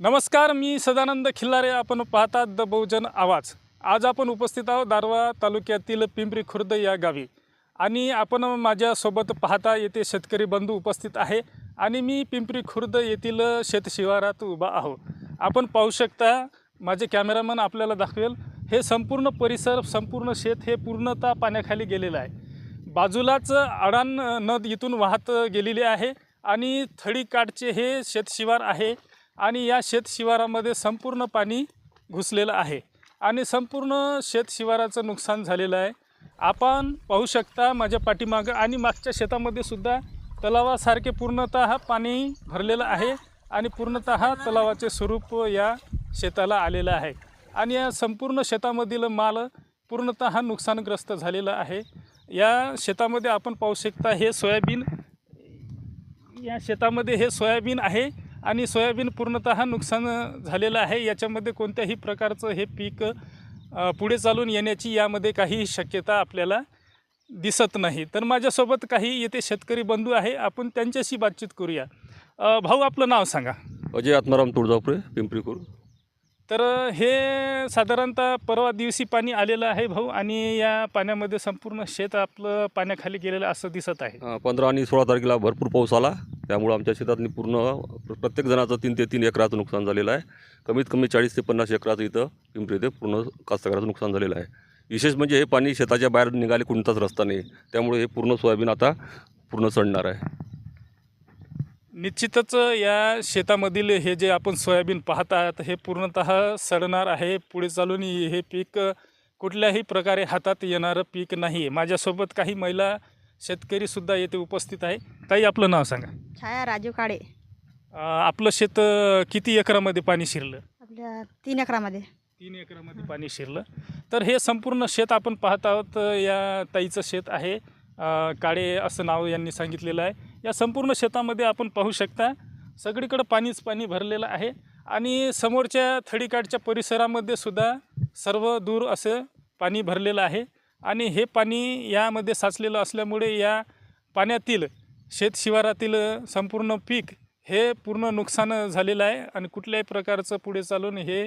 नमस्कार मी सदानंद खिल्लारे. आपण पाहतात द बहुजन आवाज. आज आपण उपस्थित आहोत दारवा तालुक्यातील पिंपरी खुर्द या गावी. आणि आपण माझ्यासोबत पाहता येथे शेतकरी बंधू उपस्थित आहे. आणि मी पिंपरी खुर्द येथील शेतशिवारात उभा आहो आपण पाहू शकता माझे कॅमेरामन आपल्याला दाखवेल हे संपूर्ण परिसर संपूर्ण शेत हे पूर्णतः पाण्याखाली गेलेलं आहे. बाजूलाच अडाण नद इथून वाहत गेलेली आहे. आणि थडीकाठचे हे शेतशिवार आहे. आणि या शेतशिवारामध्ये संपूर्ण पाणी घुसलेलं आहे. आणि संपूर्ण शेतशिवाराचं नुकसान झालेलं आहे. आपण पाहू शकता माझ्या पाठीमागं आणि मागच्या शेतामध्ये सुद्धा तलावासारखे पूर्णतः पाणी भरलेलं आहे आणि पूर्णतः तलावाचे स्वरूप या शेताला आलेलं आहे. आणि या संपूर्ण शेतामधील माल पूर्णतः नुकसानग्रस्त झालेला आहे. या शेतामध्ये आपण पाहू शकता हे सोयाबीन या शेतामध्ये हे सोयाबीन आहे. आणि सोयाबीन पूर्णतः नुकसान झालेलं आहे. याच्यामध्ये कोणत्याही प्रकारचं हे पीक पुढे चालून येण्याची यामध्ये काही शक्यता आपल्याला दिसत नाही. तर माझ्यासोबत काही येथे शेतकरी बंधू आहे. आपण त्यांच्याशी बातचीत करूया. भाऊ आपलं नाव सांगा. अजय आत्माराम तुळजापुरे पिंपरी खुर्द तर हे साधारणतः परवा दिवशी पाणी आलेलं आहे भाऊ आणि या पाण्यामध्ये संपूर्ण शेत आपलं पाण्याखाली गेलेलं असं दिसत आहे. पंधरा आणि सोळा तारखेला भरपूर पाऊस आला. त्यामुळं आमच्या शेतातनी पूर्ण प्रत्येक जणाचं तीन ते तीन एकराचं नुकसान झालेलं आहे. कमीत कमी चाळीस ते पन्नास एकराचं इथं पिंपरी इथे पूर्ण कास्तकाराचं नुकसान झालेलं आहे. विशेष म्हणजे हे पाणी शेताच्या बाहेर निघाले कोणताच रस्ता नाही. त्यामुळे हे पूर्ण सोयाबीन आता पूर्ण सडणार आहे. निश्चितच या शेतामधील हे जे आपण सोयाबीन पाहत आहात हे पूर्णतः सडणार आहे. पुढे चालून हे पीक कुठल्याही प्रकारे हातात येणारं पीक नाही. माझ्यासोबत काही महिला शेतकरीसुद्धा येथे उपस्थित आहे. ताई आपलं नाव सांगा. छाया राजू काळे. अं, आपलं शेत अं, किती एकरामध्ये पाणी शिरलं? आपल्या तीन एकरामध्ये. तीन एकरामध्ये पाणी शिरलं. तर हे संपूर्ण शेत आपण पाहत आहोत या ताईचं शेत आहे. अं, काळे असं नाव यांनी सांगितलेलं आहे. या संपूर्ण शेतामध्ये आपण पाहू शकता सगळीकडं पाणीच पाणी भरलेलं आहे. आणि समोरच्या थडीकाठच्या परिसरामध्ये सुद्धा सर्व दूर असं पाणी भरलेलं आहे. आणि हे पाणी यामध्ये साचलेलं असल्यामुळे या पाण्यातील शेतशिवारातील संपूर्ण पीक हे पूर्ण नुकसान झालेलं आहे आणि कुठल्याही प्रकारचं पुढे चालून हे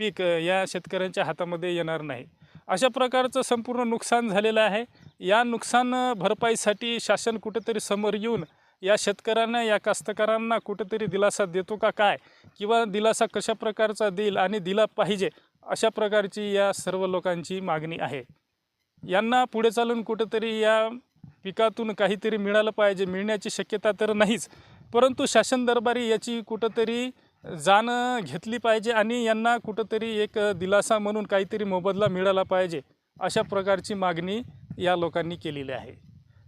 पीक या शेतकऱ्यांच्या हातामध्ये येणार नाही. अशा प्रकारचं संपूर्ण नुकसान झालेलं आहे. या नुकसान भरपाईसाठी शासन कुठेतरी समोर येऊन या शेतकऱ्यांना या कास्तकारांना कुठेतरी दिलासा देतो का काय? किंवा दिलासा कशा प्रकारचा देईल आणि दिला पाहिजे अशा प्रकारची या सर्व लोकांची मागणी आहे. यांना पुढे चालून कुठेतरी या पिकातून काहीतरी मिळालं पाहिजे मिळण्याची शक्यता तर नाहीच. परंतु शासन दरबारी याची कुठंतरी जाण घेतली पाहिजे आणि यांना कुठंतरी एक दिलासा म्हणून काहीतरी मोबदला मिळाला पाहिजे अशा प्रकारची मागणी या लोकांनी केलेली आहे.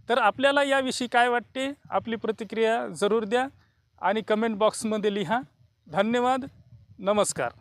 तर आपल्याला याविषयी काय वाटते? आपली प्रतिक्रिया जरूर द्या आणि कमेंट बॉक्समध्ये लिहा. धन्यवाद. नमस्कार.